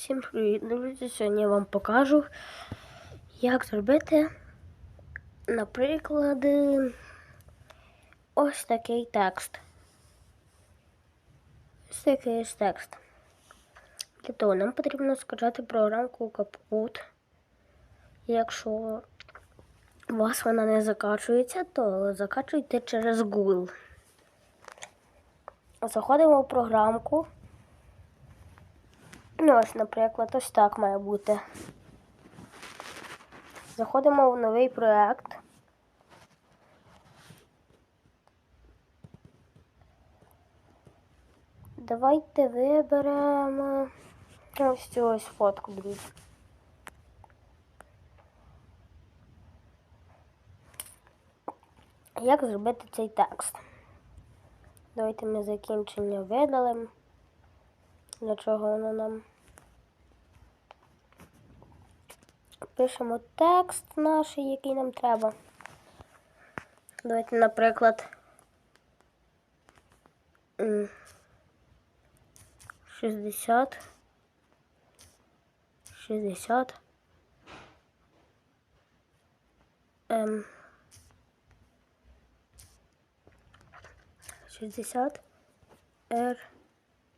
Всім привіт, друзі! Сьогодні я вам покажу, як зробити, наприклад, ось такий текст. Ось такий текст. Для того нам потрібно скачати програмку CapCut. Якщо у вас вона не закачується, то закачуйте через Google. Заходимо в програмку. Ну, ось, наприклад, ось так має бути. Заходимо в новий проєкт. Давайте виберемо ось цю ось фотку, друзі. Як зробити цей текст? Давайте ми закінчення видалимо. Для чого воно нам? Пишемо текст наш, який нам треба. Давайте, наприклад, 60. 60. Ем, 60 Р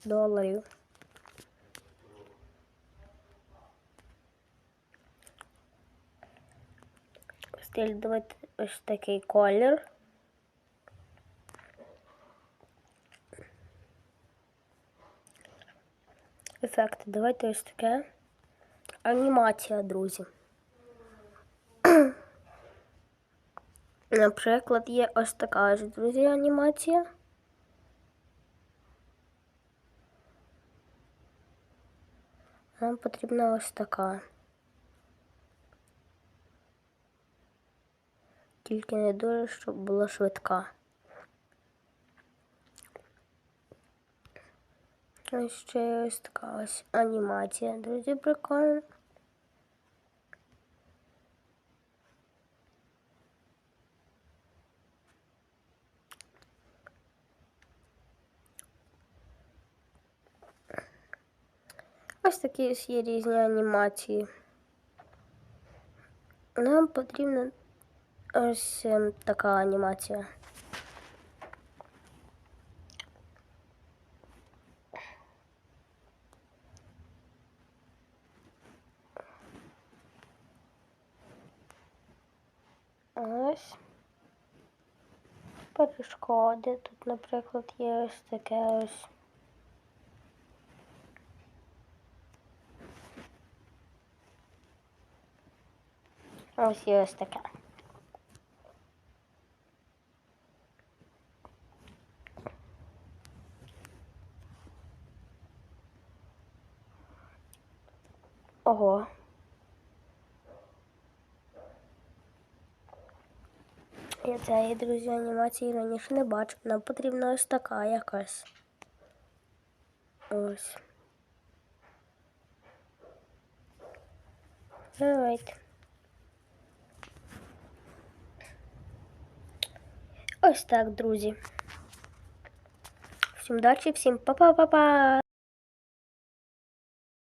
доларів. Стиль давайте ось такий колір. Ефекти. Давайте ось таке. Анімація, друзі. Наприклад, є ось така ж, друзі, анімація. Нам потрібна ось така. Тільки не дуже, щоб була швидка. Ось ще ось така ось анімація, друзі, прикольно. Ось такі ось є різні анімації. Нам потрібна ось така анімація. Ось. Перешкоди. Тут, наприклад, є ось таке ось. Ось є ось таке. Ого. Я цієї, друзі, анімації раніше не бачив. Нам потрібна ось така якась. Ось. Давайте. Ось так, друзі. Всім удачі, всім па-па-па-па!